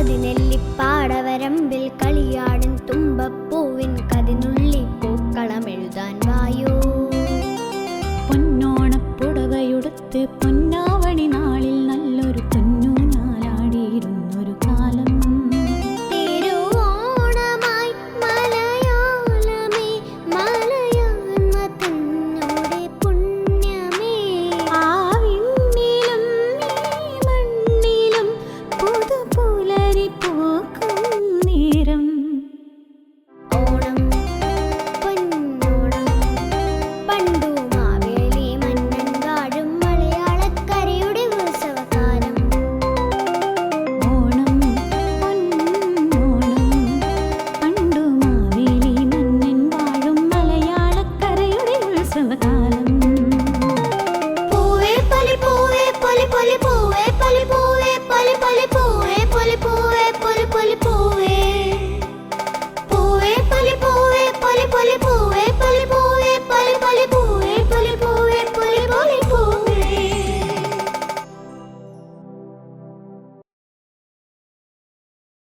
അതിനെല്ലിപ്പാടവരമ്പിൽ Kaliyadan Thumba.